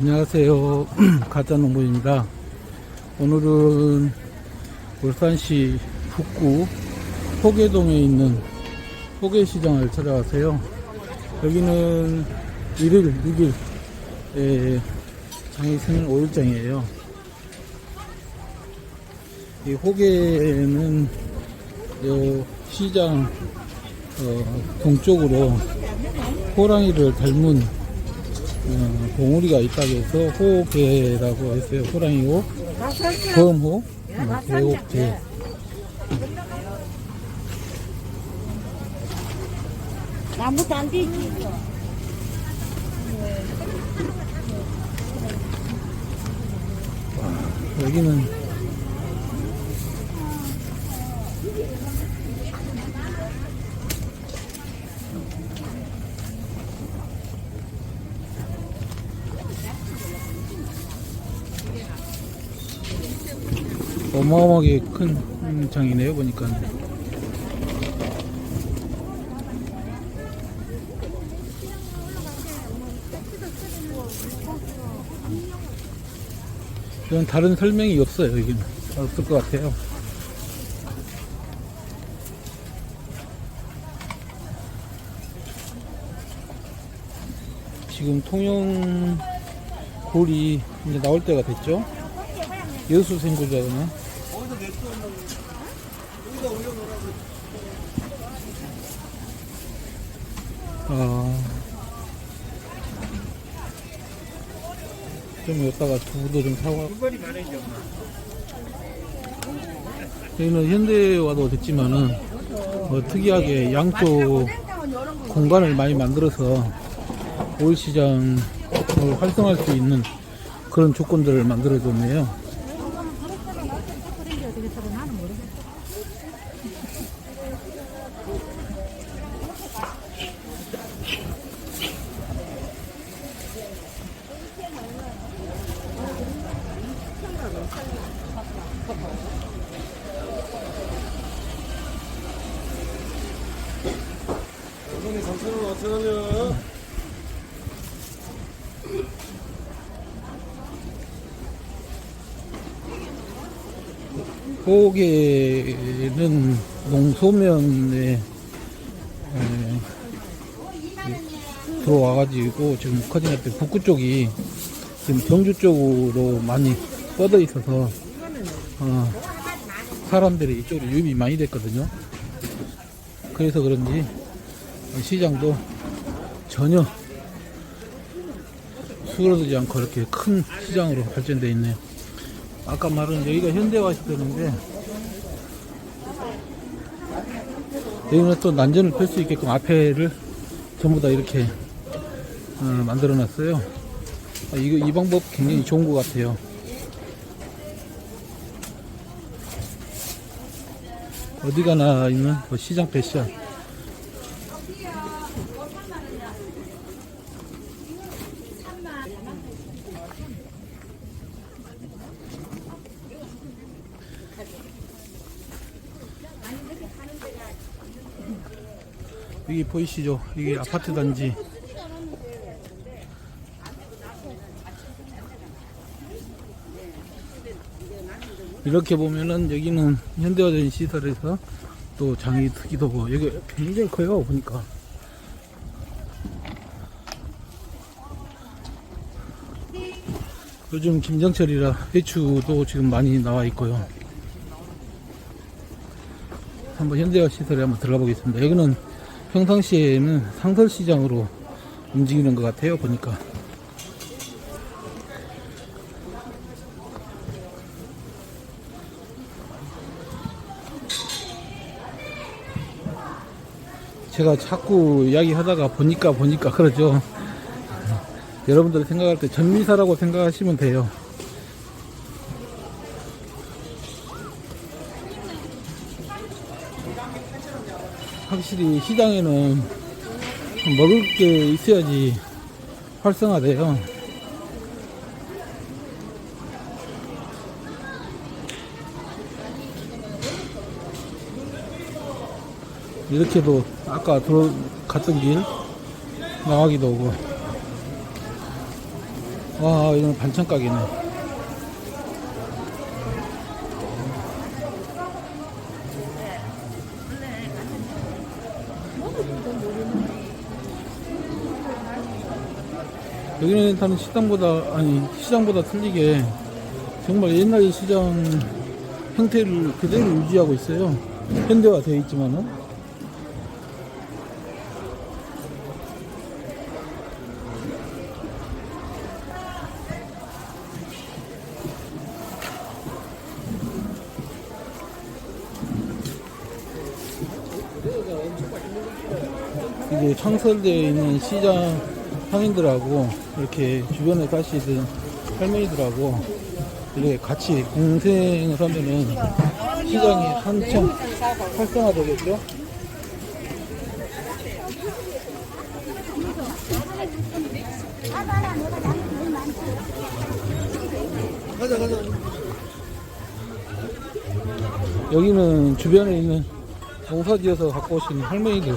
안녕하세요. 가짜농부입니다. 오늘은 울산시 북구 호계동에 있는 호계시장을 찾아왔어요. 여기는 1일, 6일, 에, 장이 생일 5일장이에요. 이 호계는 요 시장 어, 동쪽으로 호랑이를 닮은 어, 봉우리가 있다고 해서 호계라고 했어요. 호랑이호, 검호, 어, 대옥제. 나무도 안 되지. 여기는 어마어마하게 큰 음, 장이네요 보니까 이건 다른 설명이 없어요. 여기는 없을 것 같아요. 지금 통영 골이 이제 나올 때가 됐죠? 여수 생구자는 아, 좀 여기다가 두부도 좀 사고 여기는 현대에 와도 됐지만은 뭐 특이하게 양쪽 공간을 많이 만들어서 올 시장을 활성화할 수 있는 그런 조건들을 만들어줬네요. 이번에 3,000원 5,000원이요. 호계는 농소면에 에, 들어와가지고 지금 커진 앞에 북구 쪽이 지금 경주 쪽으로 많이 뻗어 있어서 어, 사람들이 이쪽으로 유입이 많이 됐거든요. 그래서 그런지 시장도 전혀 수그러들지 않고 이렇게 큰 시장으로 발전되어 있네요. 아까 말한 여기가 현대화 시대인데 여기는 또 난전을 펼 수 있게끔 앞에를 전부 다 이렇게 어, 만들어 놨어요. 아, 이거 이 방법 굉장히 좋은 것 같아요. 어디 가나 있는 뭐 시장 패션. 여기 보이시죠? 이게 아파트 단지. 이렇게 보면은 여기는 현대화된 시설에서 또 장이 크기도 하고 여기 굉장히 커요 보니까 요즘 김장철이라 배추도 지금 많이 나와 있고요 한번 현대화 시설에 한번 들어가 보겠습니다 여기는 평상시에는 상설시장으로 움직이는 것 같아요 보니까 제가 자꾸 이야기하다가 보니까 보니까 그러죠. 여러분들이 생각할 때 전미사라고 생각하시면 돼요. 확실히 시장에는 먹을 게 있어야지 활성화돼요. 이렇게도 아까 들어갔던 길 나가기도 오고 와 이런 반찬 가게네 여기는 다른 식당보다 아니 시장보다 틀리게 정말 옛날 시장 형태를 그대로 유지하고 있어요. 현대화 되어 있지만은. 이게 창설되어 있는 시장 상인들하고 이렇게 주변에 사시던 할머니들하고 이렇게 같이 공생을 하면은 시장이 한참 활성화되겠죠? 가자 가자 여기는 주변에 있는 농사지어서 갖고 오신 할머니들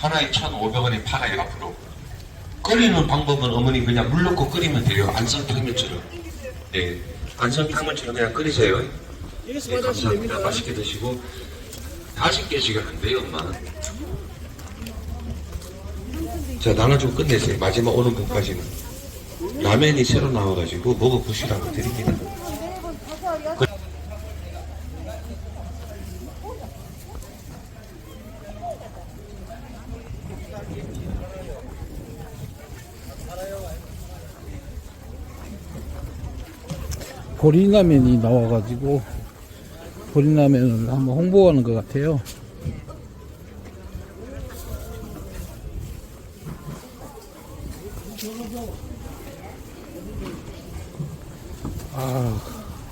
하나에 1,500원에 팔아요, 앞으로. 끓이는 방법은 어머니 그냥 물 넣고 끓이면 돼요. 안성탕면처럼. 네. 안성탕면처럼 그냥 끓이세요. 네, 감사합니다. 맛있게 드시고. 다섯 개씩은 안 돼요, 엄마. 자, 나눠주고 끝내세요. 마지막 오는 분까지는. 라면이 새로 나와가지고 먹어보시라고 드립니다. 보리라면이 나와가지고 보리라면을 한번 홍보하는 것 같아요. 아,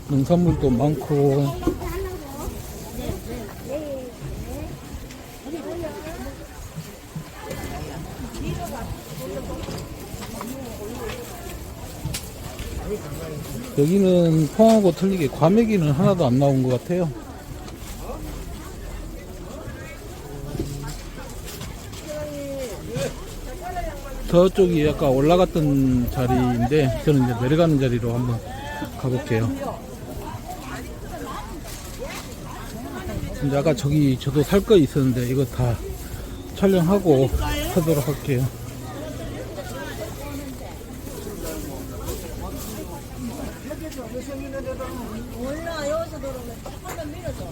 농산물도 많고 여기는 포항하고 틀리게 과메기는 하나도 안 나온 것 같아요. 저쪽이 약간 올라갔던 자리인데 저는 이제 내려가는 자리로 한번 가볼게요. 이제 아까 저기 저도 살 거 있었는데 이거 다 촬영하고 하도록 할게요. 몰라 여기서 들어오면 조금만 밀어줘.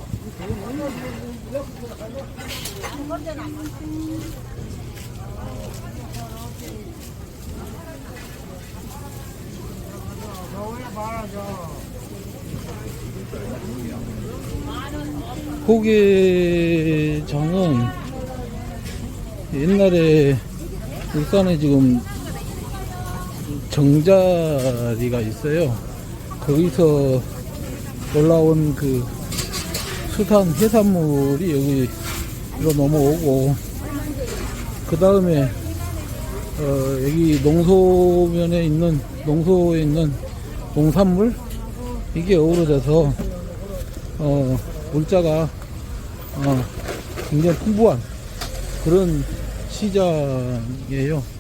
호계장은 옛날에 울산에 지금 정자리가 있어요. 거기서 올라온 그 수산 해산물이 여기 로 넘어오고 그 다음에 어, 여기 농소면에 있는 농소에 있는 농산물 이게 어우러져서 어, 물자가 어, 굉장히 풍부한 그런 시장이에요.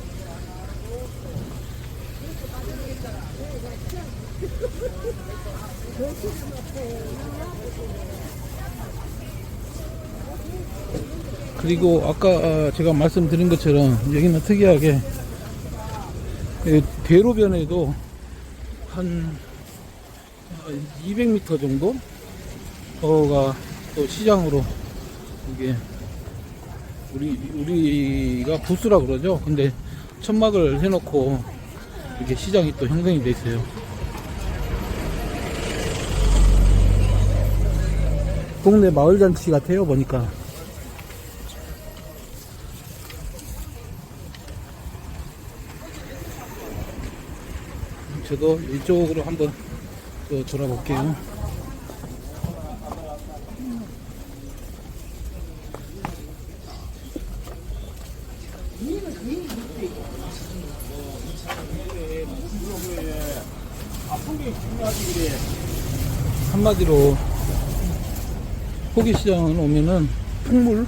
그리고 아까 아, 제가 말씀드린 것처럼 여기는 특이하게 이 대로변에도 한 200m 정도가 또 시장으로 이게 우리 우리가 부스라 그러죠. 근데 천막을 해놓고 이렇게 시장이 또 형성이 돼 있어요. 동네 마을 잔치 같아요 보니까 저도 이쪽으로 한번 또 돌아볼게요. 한마디로 호기시장을 오면은 풍물?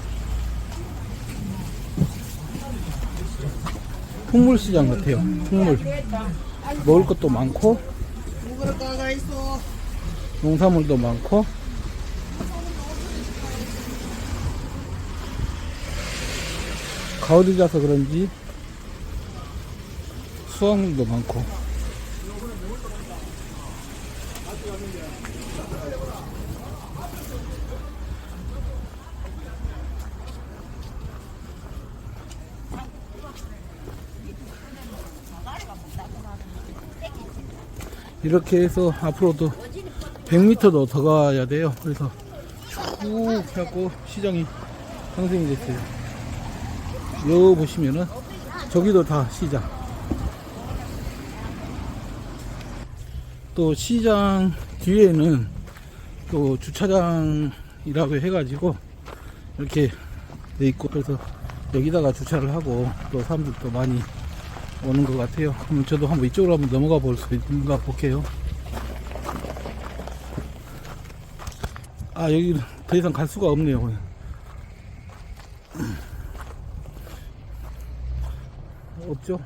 풍물시장 같아요. 풍물 먹을 것도 많고 농산물도 많고. 가을이라서 그런지 수확물도 많고 이렇게 해서 앞으로도 100m도 더 가야 돼요. 그래서 쭉 해갖고 시장이 형성이 됐어요. 여기 보시면은 저기도 다 시장. 또 시장 뒤에는 또 주차장이라고 해가지고 이렇게 돼 있고 그래서 여기다가 주차를 하고 또 사람들도 많이 오는 것 같아요. 그럼 저도 한번 이쪽으로 한번 넘어가 볼 수 있는가 볼게요. 아, 여기 더 이상 갈 수가 없네요. 없죠?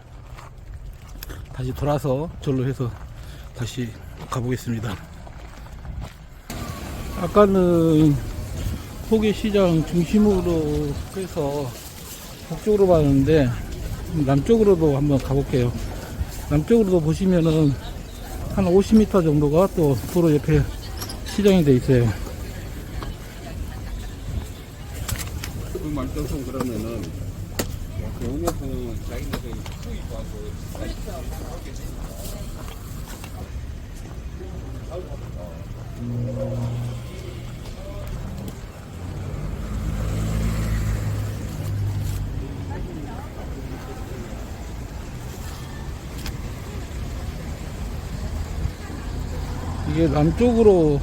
다시 돌아서 절로 해서 다시 가보겠습니다. 아까는 호계시장 중심으로 해서 북쪽으로 봤는데 남쪽으로도 한번 가볼게요. 남쪽으로도 보시면은 한 50m 정도가 또 도로 옆에 시장이 돼 있어요. 그 말씀은 그러면은 병원에서는 자기네들이 봐서 이게 남쪽으로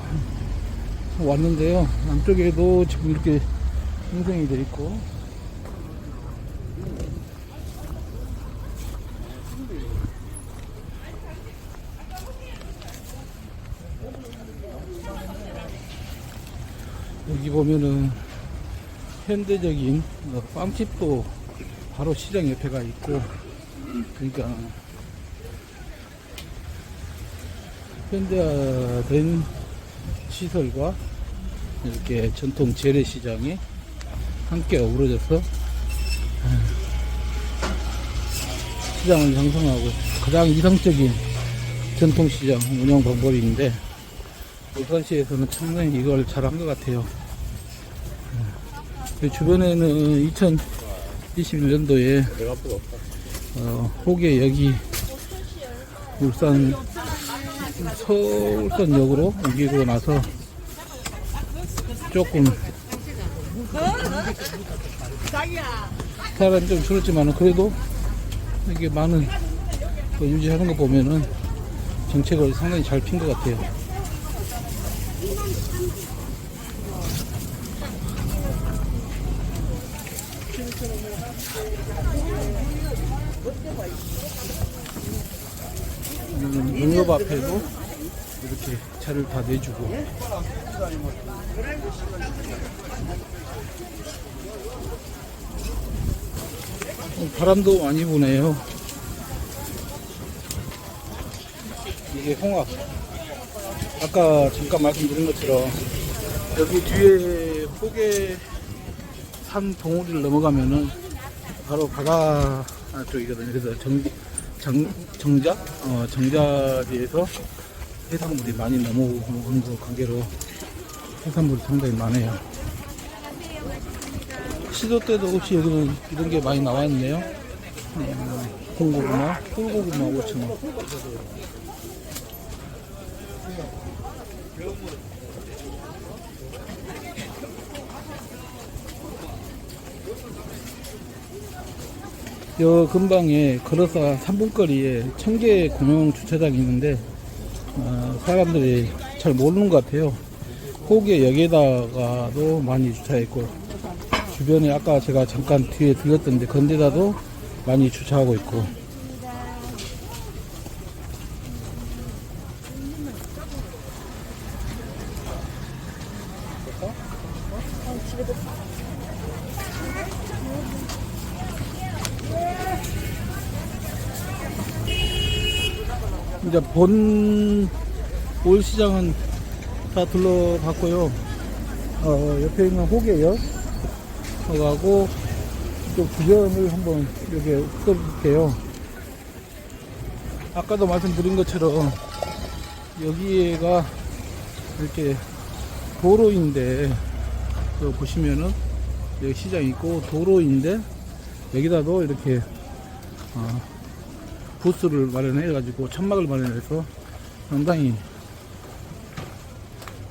왔는데요. 남쪽에도 지금 이렇게 형성이 돼 있고. 여기 보면은 현대적인 어, 빵집도 바로 시장 옆에가 있고, 그러니까 현대화된 시설과 이렇게 전통 재래시장이 함께 어우러져서 시장을 형성하고 가장 이상적인 전통시장 운영 방법인데 울산시에서는 상당히 이걸 잘한 것 같아요. 그 주변에는 2021년도에 어, 호계 여기 울산 서울선역으로 옮기고 나서 조금 사람이 좀 줄었지만 그래도 이게 많은 거 유지하는 거 보면은 정책을 상당히 잘 핀 것 같아요. 음, 농협 앞에도 이렇게 차를 다 내주고. 어, 바람도 많이 부네요. 이게 홍합. 아까 잠깐 말씀드린 것처럼 여기 뒤에 호계 산 봉우리를 넘어가면은 바로 바다 쪽이거든요. 그래서 정, 정, 정자? 어, 정자리에서 해산물이 많이 넘어오는 그 관계로 해산물이 상당히 많아요. 시도 때도 없이 여기는 이런 게 많이 나와 있네요. 음, 홍고구마, 꿀고구마 5,000원. 여 근방에 걸어서 한 3분 거리에 청계 공용 주차장이 있는데 어, 사람들이 잘 모르는 것 같아요. 호계 역에다가도 많이 주차했고 주변에 아까 제가 잠깐 뒤에 들렸던데 건데다도 많이 주차하고 있고 이제 본올 시장은 다 둘러봤고요. 어, 옆에 있는 호계역 가고 또 주변을 한번 이렇게 훑어볼게요. 아까도 말씀드린 것처럼 여기가 이렇게 도로인데 또 보시면은 여기 시장 있고 도로인데 여기다도 이렇게 어, 부스를 마련해 가지고 천막을 마련해서 상당히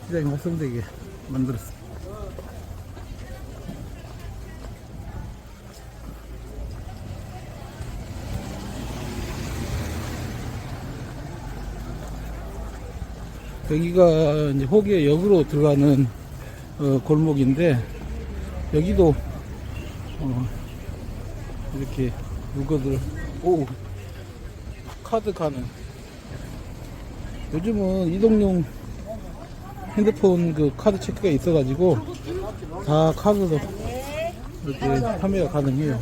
시장이 활성되게 만들었습니다. 여기가 이제 호계 역으로 들어가는 어, 골목인데 여기도 어, 이렇게 물건들 오 카드 가는 요즘은 이동용 핸드폰 그 카드 체크가 있어가지고 다 카드로 이렇게 판매가 가능해요.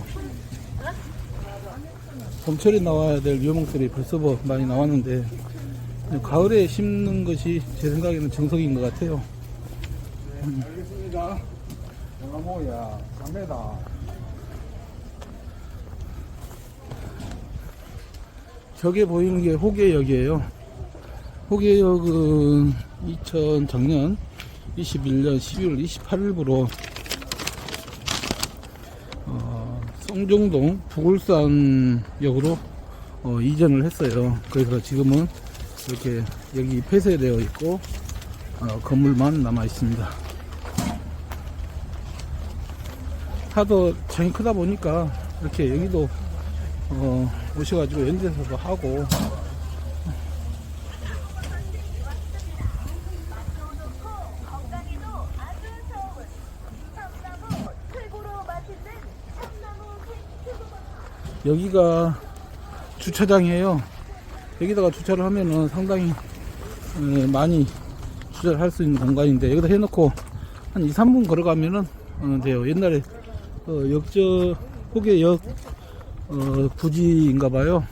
봄철에 나와야 될 유목들이 벌써 뭐 많이 나왔는데 가을에 심는 것이 제 생각에는 정석인 것 같아요. 알겠습니다. 내가 뭐야, 담배다. 저게 보이는 게 호계역이에요. 호계역은 2000 작년 21년 12월 28일부로 어, 송정동 부굴산역으로 어, 이전을 했어요. 그래서 지금은 이렇게 여기 폐쇄되어 있고 어, 건물만 남아 있습니다. 하도 장이 크다 보니까 이렇게 여기도 어, 오셔가지고 연대서도 하고 여기가 주차장이에요. 여기다가 주차를 하면은 상당히 에, 많이 주차를 할 수 있는 공간인데 여기다 해놓고 한 2, 3분 걸어가면은 어, 돼요. 옛날에 어, 역저 호계역 어, 부지인가 봐요.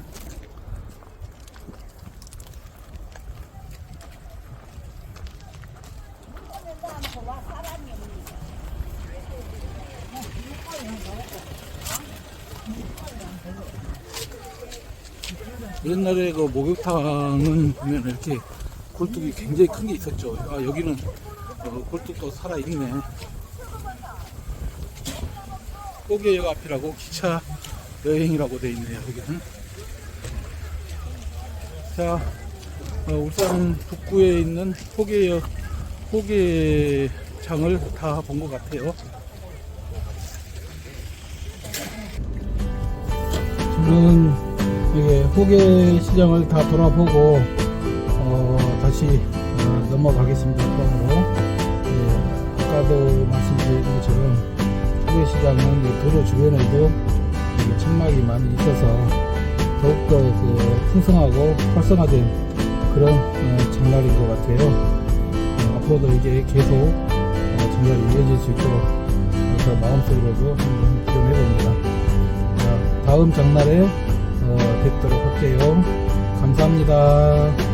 옛날에 그 목욕탕은 보면 이렇게 굴뚝이 굉장히 큰 게 있었죠. 아, 여기는 어, 굴뚝도 살아있네. 호계역 앞이라고 기차 여행이라고 돼 있네요. 여기는. 자, 어, 울산 북구에 있는 호계역 호계장을 다 본 것 같아요. 저는 이게 호계 시장을 다 돌아보고 어, 다시 어, 넘어가겠습니다. 다음으로 예, 아까도 말씀드린 것처럼 호계 시장은 이 도로 주변에도 이 천막이 많이 있어서 더욱더 그 풍성하고 활성화된 그런 어, 장날인 것 같아요. 어, 앞으로도 이게 계속 어, 장날이 이어질 수 있도록 어, 저 마음속으로도 한번 기원해봅니다. 자, 다음 장날에 어, 뵙도록 할게요. 감사합니다.